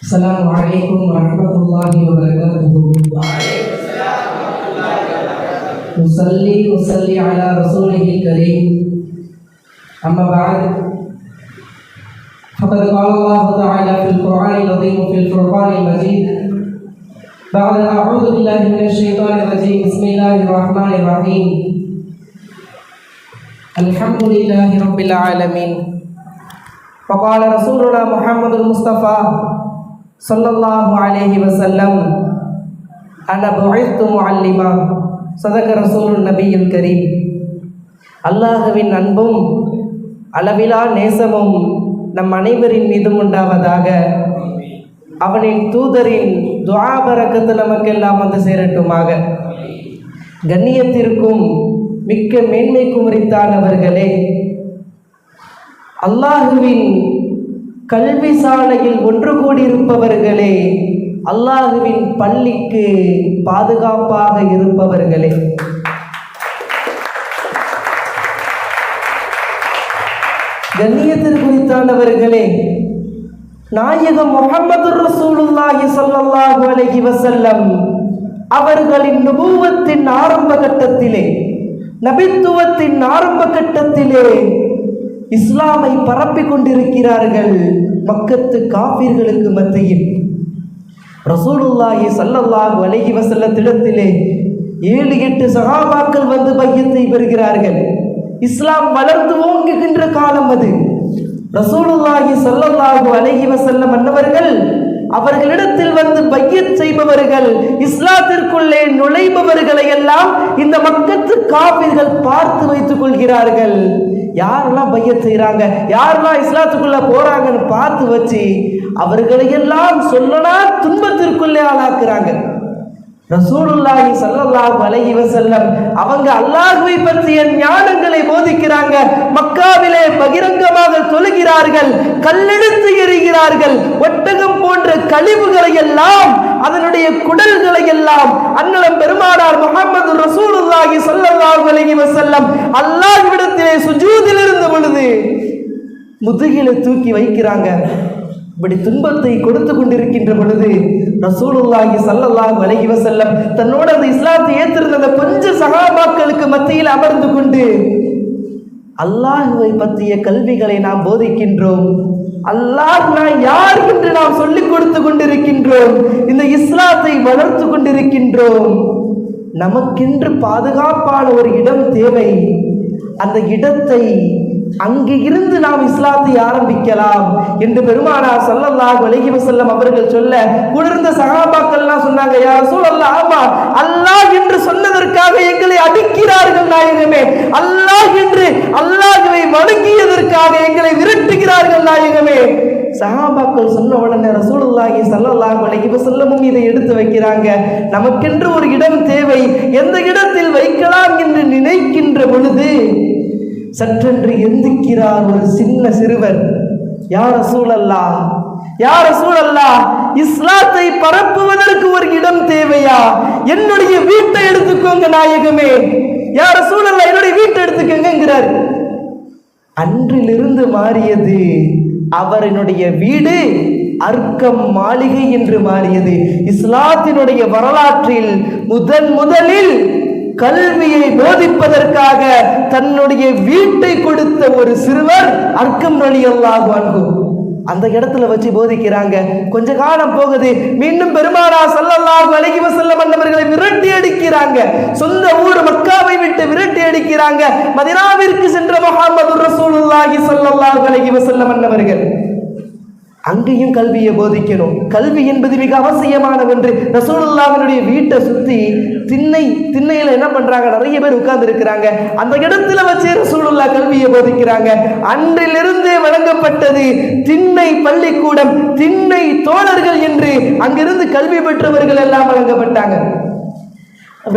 السلام عليكم ورحمة الله وبركاته. نصلي نصلي على رسوله الكريم. أما بعد فقد قال الله تعالى في القرآن العظيم في الفرقان المجيد بعد أعوذ بالله من الشيطان الرجيم. بسم الله الرحمن الرحيم. الحمد لله رب العالمين. وقال رسولنا محمد المصطفى சொல்லல்லாஹு அலேஹி வசல்லம் அல புழைத்து அல்லிமா சதக ரசூல் நபியில் கரீம். அல்லாஹுவின் அன்பும் அளவிலா நேசமும் நம் அனைவரின் மீதும் உண்டாவதாக அவனின் தூதரின் துவாபரக்கத்து நமக்கெல்லாம் வந்து சேரட்டுமாக. கண்ணியத்திற்கும் மிக்க மேன்மைக்கும் உரித்தானவர்களே அல்லாஹுவின் கல்வி சாலையில் ஒன்று கூடியிருப்பவர்களே அல்லாஹுவின் பள்ளிக்கு பாதுகாப்பாக இருப்பவர்களே. கண்ணியத்தில் குறித்தானவர்களே நாயகம் முகமது ரசூலுல்லாஹி சல்லல்லாஹு அலைஹி வஸல்லம் அவர்களின் நுபுவத்தின் ஆரம்ப கட்டத்திலே நபித்துவத்தின் ஆரம்ப கட்டத்திலே இஸ்லாமை பரப்பிக் கொண்டிருக்கிறார்கள் மக்கத்து காப்பீர்களுக்கு மத்தியில். ரசூலுல்லாஹி ஸல்லல்லாஹு அலைஹி திடத்திலே ஏழு எட்டு சகாபாக்கள் வந்து பையத்தை பெறுகிறார்கள். இஸ்லாம் வளர்ந்து ஓங்குகின்ற காலம் அது. ரசூலுல்லாஹி சல்லல்லாஹு அலைஹி வஸல்லம் அன்னவர்கள் அவர்களிடத்தில் வந்து பையத் செய்பவர்கள் இஸ்லாத்திற்குள்ளே நுழைபவர்களை எல்லாம் இந்த மக்கத்து காபிர்கள் பார்த்து வைத்துக் கொள்கிறார்கள். யாரெல்லாம் பையத் செய்கிறாங்க யாரெல்லாம் இஸ்லாத்துக்குள்ளே போகிறாங்கன்னு பார்த்து வச்சு அவர்களையெல்லாம் சொல்லலாம் சொல்லனா துன்பத்திற்குள்ளே ஆளாக்குறாங்க. ரசூலுல்லாஹி சல்லல்லாஹு அலைஹி வஸல்லம் அவங்க அல்லாஹ்வை பற்றிய ஞானங்களை போதிக்கிறாங்க. மக்காவிலே பகிரங்கமாக தொழுகிறார்கள் கல்லெடுத்து எறிகிறார்கள் ஒட்டகம் போன்ற கழிவுகளை எல்லாம் அதனுடைய குடல்களை எல்லாம் அன்னலம் பெருமானார் முகமது ரசூலுல்லாஹி சல்லல்லாஹு அலைஹி வஸல்லம் அல்லாஹ்விடத்திலே சுஜூதில் இருந்த பொழுது முதுகில தூக்கி வைக்கிறாங்க. இப்படி துன்பத்தை கொடுத்து கொண்டிருக்கின்ற பொழுது ரசூலுல்லாஹி ஸல்லல்லாஹு அலைஹி வஸல்லம் தன்னோட அந்த இஸ்லாத்தை ஏற்றிருந்த அந்த கொஞ்ச சகாபாக்களுக்கு மத்தியில் அமர்ந்து கொண்டு அல்லாஹுவை பற்றிய கல்விகளை நாம் போதிக்கின்றோம். அல்லாஹ் நான் யார் என்று நாம் சொல்லிக் கொடுத்து கொண்டிருக்கின்றோம். இந்த இஸ்லாத்தை வளர்த்து கொண்டிருக்கின்றோம். நமக்கென்று பாதுகாப்பான ஒரு இடம் தேவை. அந்த இடத்தை அங்கு இருந்து நாம் இஸ்லாத்தை ஆரம்பிக்கலாம் என்று பெருமானார் ஸல்லல்லாஹு அலைஹி வசல்லம் அவர்கள் சொல்ல குளிர்ந்த சகாபாக்கள்லாம் சொன்னாங்க யார் சூழல்ல ஆமா அல்லாஹ் என்று சொன்னதற்காக எங்களை அடிக்கிறார்கள் நாயகமே. அல்லாஹ் என்று அல்லாஹ்வை வணங்கியதற்காக எங்களை விரட்டுகிறார்கள் நாயகமே. சஹாபாக்கள் சொன்ன உடனே ரசூலுல்லாஹி சல்லல்லாஹு அலைஹி வஸல்லமும் இதை எடுத்து வைக்கிறாங்க. நமக்கென்று ஒரு இடம் தேவை எந்த இடத்தில் வைக்கலாம் என்று நினைக்கின்ற பொழுது சற்றென்று எந்திக்கிறார் ஒரு சின்ன சிறுவர். யார சூழல்லா யார சூழல்லா இஸ்லாத்தை பரப்புவதற்கு ஒரு இடம் தேவையா? என்னுடைய வீட்டை எடுத்துக்கோங்க நாயகமே. யார சூழல்லா என்னுடைய வீட்டை எடுத்துக்கோங்கிறார் அன்றிலிருந்து மாறியது அவரனுடைய வீடு அர்க்கம் மாளிகை என்று மாறியது. இஸ்லாத்தினுடைய வரலாற்றில் முதன் முதலில் கல்வியை போதிப்பதற்காக தன்னுடைய வீட்டை கொடுத்த ஒரு சிறுவர் அர்க்கம் வழி அந்த இடத்துல வச்சு போதிக்கிறாங்க. கொஞ்ச காலம் போகுது. மீண்டும் பெருமானா சல்லல்லாஹு அலைஹி வஸல்லம் அன்னவர்களை விரட்டி அடிக்கிறாங்க. சொந்த ஊர் மக்காவை விட்டு விரட்டி அடிக்கிறாங்க. மதினாவிற்கு சென்ற முஹம்மது ரசூலுல்லாஹி ஸல்லல்லாஹு அலைஹி வஸல்லம் அன்னவர்கள். அங்கேயும் கல்வியை போதிக்கணும். கல்வி என்பது மிக அவசியமான ஒன்று ரசூலுல்லாவினுடைய வீட்டை சுத்தி திண்ணை திண்ணையில என்ன பண்றாங்க? நிறைய பேர் உட்கார்ந்து இருக்கிறாங்க அந்த இடத்துல வச்சு ரசூலுல்லா கல்வியை போதிக்கிறாங்க. அன்றிலிருந்தே வழங்கப்பட்டது திண்ணை பள்ளிக்கூடம் திண்ணை தோழர்கள் என்று அங்கிருந்து கல்வி பெற்றவர்கள் எல்லாம் வழங்கப்பட்டாங்க.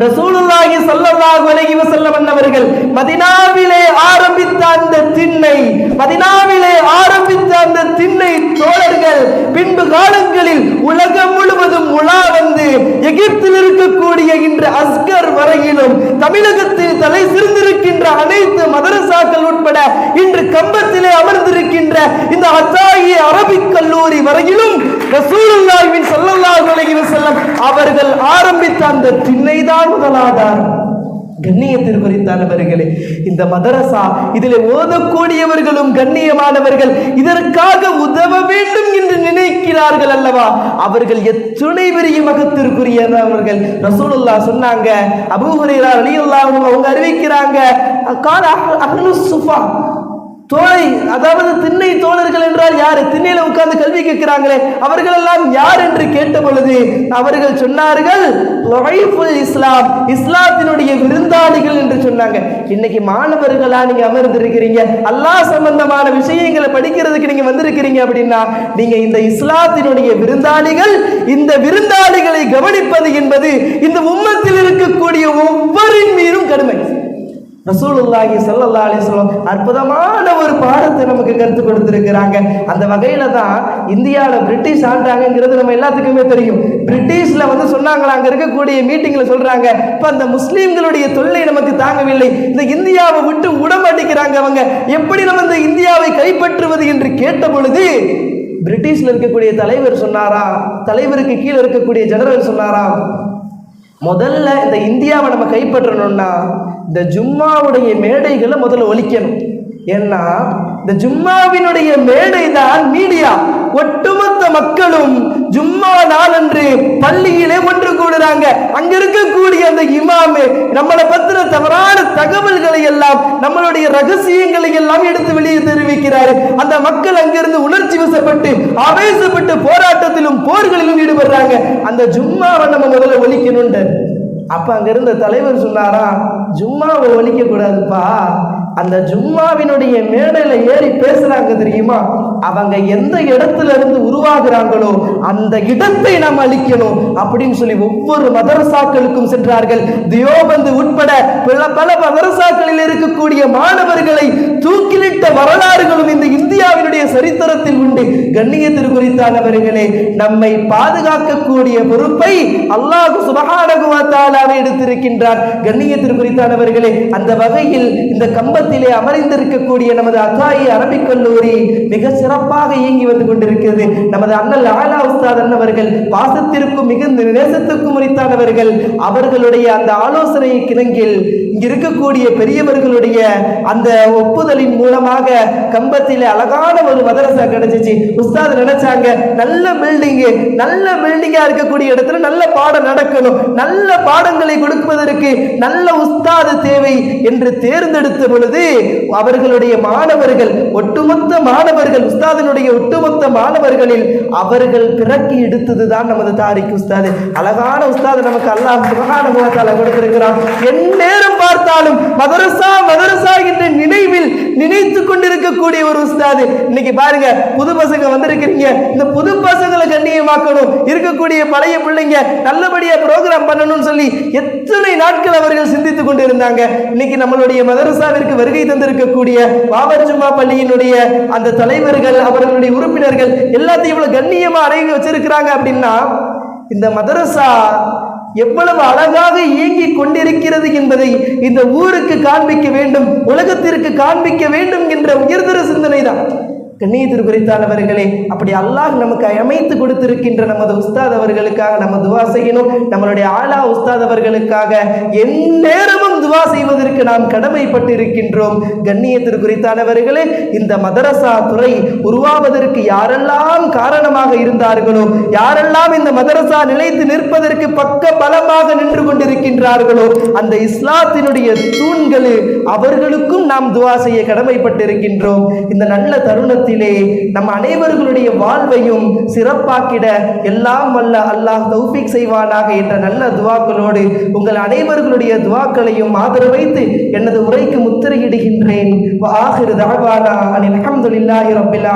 ரசூலுல்லாஹி ஸல்லல்லாஹு அலைஹி வஸல்லம் அன்னவர்கள் மதீனாவிலே ஆரம்பித்த அந்த திண்ணை மதீனாவிலே ஆரம்பித்த அந்த திண்ணை எகிப்தில் இருக்கக்கூடிய இன்று அஸ்கர் வரையிலும் தமிழகத்தில் தலை சிறந்திருக்கின்ற அனைத்து மதரசாக்கள் உட்பட இன்று கம்பத்திலே அமர்ந்திருக்கின்ற இந்த அத்தாயி அரபிக் கல்லூரி வரையிலும் ரசூலுல்லாஹின் ஸல்லல்லாஹு அலைஹி வஸல்லம் அவர்கள் ஆரம்பித்த அந்த திண்ணைதான் முதலாதாரம். கண்ணியத்திற்குரித்தானவர்களே இந்த மதரசா இதில் ஓதக்கூடியவர்களும் கண்ணியமானவர்கள் இதற்காக உதவ வேண்டும் என்று நினைக்கிறார்கள் அல்லவா? அவர்கள் எத்துணை பெரிய மகத்திற்குரியவர்கள்? ரசூலுல்லா சொன்னாங்க அபூ ஹுரைரா அவங்க அறிவிக்கிறாங்க கால அஹ்லு சுஃபா தோழை அதாவது திண்ணை தோழர்கள் என்றால் யார்? திண்ணையில் உட்கார்ந்து கல்வி கேட்கிறாங்களே அவர்களெல்லாம் யார் என்று கேட்ட பொழுது அவர்கள் சொன்னார்கள் இஸ்லாம் இஸ்லாத்தினுடைய விருந்தாளிகள் என்று சொன்னாங்க. இன்னைக்கு மாணவர்களா நீங்க அமர்ந்திருக்கிறீங்க அல்லாஹ் சம்பந்தமான விஷயங்களை படிக்கிறதுக்கு நீங்க வந்திருக்கிறீங்க அப்படின்னா நீங்க இந்த இஸ்லாத்தினுடைய விருந்தாளிகள் இந்த விருந்தாளிகளை கவனிப்பது என்பது இந்த உம்மத்தில் இருக்கக்கூடிய ஒவ்வொரு மீதும் கடுமை. ரசூலுல்லாஹி சல்லல்லா அலைஹி அற்புதமான ஒரு பாடத்தை நமக்கு கருத்து கொடுத்துருக்கிறாங்க. அந்த வகையில தான் இந்தியாவில் பிரிட்டிஷ் ஆண்டாங்கங்கிறது நம்ம எல்லாத்துக்குமே தெரியும். பிரிட்டிஷில் வந்து சொன்னாங்களா அங்கே இருக்கக்கூடிய மீட்டிங்கில் சொல்கிறாங்க இப்போ அந்த முஸ்லீம்களுடைய தொல்லை நமக்கு தாங்கவில்லை. இந்த இந்தியாவை விட்டு உடமாட்டிக்கிறாங்க அவங்க. எப்படி நம்ம இந்த இந்தியாவை கைப்பற்றுவது? என்று கேட்ட பொழுது பிரிட்டிஷில் இருக்கக்கூடிய தலைவர் சொன்னாரா? தலைவருக்கு கீழே இருக்கக்கூடிய ஜெனரல் சொன்னாரா? முதல்ல இந்த இந்தியாவை நம்ம கைப்பற்றணும்னா இந்த ஜும்மாவுடைய மேடைகளை முதல்ல ஒழிக்கணும் ஏன்னா இந்த ஜும்மாவினுடைய மேடை தான் மீடியா. ஒட்டுமொத்த மக்களும் ஜும்மா நாளன்று பள்ளியிலே ஒன்று கூடுறாங்க. அங்க இருக்கக்கூடிய அந்த இமாமு நம்மளை பத்தின தகவல்களை எல்லாம் நம்மளுடைய ரகசியங்களை எல்லாம் எடுத்து வெளியே தெரிவிக்கிறாரு. அந்த மக்கள் அங்கிருந்து உணர்ச்சி வசப்பட்டு ஆவேசப்பட்டு போராட்டத்திலும் போர்களிலும் ஈடுபடுறாங்க. அந்த ஜும்மாவை நம்ம முதல்ல ஒழிக்கணும்ன்ற அப்ப அங்க இருந்த தலைவர் சொன்னாரா ஜும்மாவை ஒழிக்க கூடாதுப்பா. அந்த ஜும்மாவினுடைய மேடையில் ஏறி பேசுறாங்க தெரியுமா? அவங்க எந்த இடத்துல இருந்து உருவாகிறாங்களோ அந்த இடத்தை நாம் அழிக்கணும் அப்படின்னு சொல்லி ஒவ்வொரு மதரசாக்களுக்கும் சென்றார்கள். தியோபந்து உட்பட பல பல மதரசாக்களில் இருக்கக்கூடிய மாணவர்களை தூக்கிலிட்ட வரலாறுகளும் இந்த இந்தியாவினுடைய சரித்திரத்தில் உண்டு. கண்ணியத்தில் குறித்தானவர்களே நம்மை பாதுகாக்கக்கூடிய பொறுப்பை அல்லாஹு சுபஹானகுவத்தாலாவே எடுத்திருக்கின்றார். கண்ணியத்தில் குறித்தானவர்களே அந்த வகையில் இந்த கம்ப கம்பத்திலே அமர்ந்திருக்கக்கூடிய நமது அத்தாயி அரபிக் கல்லூரி மிக சிறப்பாக இயங்கி வந்து கொண்டிருக்கிறது. நமது அண்ணல் ஆலா உஸ்தாத் அண்ணவர்கள் பாசத்திற்கும் மிகுந்த நேசத்துக்கும் உரித்தானவர்கள் அவர்களுடைய அந்த ஆலோசனை கிணங்கில் இங்க இருக்கக்கூடிய பெரியவர்களுடைய அந்த ஒப்புதலின் மூலமாக கம்பத்தில் அழகான ஒரு மதரசா கிடைச்சிச்சு. உஸ்தாத் நினைச்சாங்க நல்ல பில்டிங் நல்ல பில்டிங்கா இருக்கக்கூடிய இடத்துல நல்ல பாடம் நடக்கணும். நல்ல பாடங்களை கொடுப்பதற்கு நல்ல உஸ்தாது தேவை என்று தேர்ந்தெடுத்த பொழுது அவர்களுடைய மாணவர்கள் ஒட்டுமொத்த மாணவர்கள் உஸ்தாதினுடைய ஒட்டுமொத்த மாணவர்களில் அவர்கள் பிறக்கி எடுத்ததுதான் நமது தாரிக் உஸ்தாது. அழகான உஸ்தாது நமக்கு அல்லாஹ் சுபஹானஹு கொடுத்திருக்கிறான். என் நேரம் பார்த்தாலும் மதரசா மதரசா என்ற நினைவில் நினைத்து கொண்டிருக்கக்கூடிய ஒரு உஸ்தாது. இன்னைக்கு பாருங்க புது பசங்க வந்திருக்கிறீங்க. இந்த புது பசங்களை கண்ணியமாக்கணும். இருக்கக்கூடிய பழைய பிள்ளைங்க நல்லபடியா ப்ரோக்ராம் பண்ணணும்னு சொல்லி எத்தனை நாட்கள் அவர்கள் சிந்தித்துக் கொண்டிருந்தாங்க. இன்னைக்கு நம்மளுடைய மதரசாவிற்கு வருகை தந்திருக்கக்கூடிய பாபர் ஜும்மா பள்ளியினுடைய அந்த தலைவர்கள் அவர்களுடைய உறுப்பினர்கள் எல்லாத்தையும் இவ்வளவு கண்ணியமா அடங்கி வச்சிருக்கிறாங்க அப்படின்னா இந்த மதரசா எவ்வளவு அழகாக இயங்கிக் கொண்டிருக்கிறது என்பதை இந்த ஊருக்கு காண்பிக்க வேண்டும் உலகத்திற்கு காண்பிக்க வேண்டும் என்ற உயர்தர சிந்தனை தான். கண்ணியத்திற்கு குறித்தானவர்களே அப்படி அல்லாஹ் நமக்கு அமைத்து கொடுத்திருக்கின்ற நமது உஸ்தாத் அவர்களுக்காக நம்ம துவா செய்யணும் நம்மளுடைய ஆலா உஸ்தாத் அவர்களுக்காக எந்நேரமும் துவா செய்வதற்கு நாம் கடமைப்பட்டிருக்கின்றோம். கண்ணியத்திற்கு குறித்தானவர்களே இந்த மதரசா துறை உருவாவதற்கு யாரெல்லாம் காரணமாக இருந்தார்களோ யாரெல்லாம் இந்த மதரசா நிலைத்து நிற்பதற்கு பக்க பலமாக நின்று கொண்டிருக்கின்றார்களோ அந்த இஸ்லாத்தினுடைய தூண்கள் அவர்களுக்கும் நாம் துவா செய்ய கடமைப்பட்டிருக்கின்றோம். இந்த நல்ல தருணத்திலே நம் அனைவர்களுடைய வாழ்வையும் சிறப்பாக்கிட எல்லாம் வல்ல அல்லாஹ் செய்வானாக என்ற நல்ல துவாக்களோடு உங்கள் அனைவர்களுடைய துவாக்களையும் ஆதரவைத்து எனது உரைக்கு முத்திரையிடுகின்றேன். ஆஹிரு தாவானா அனில் அல்ஹம்துலில்லாஹி ரப்பில்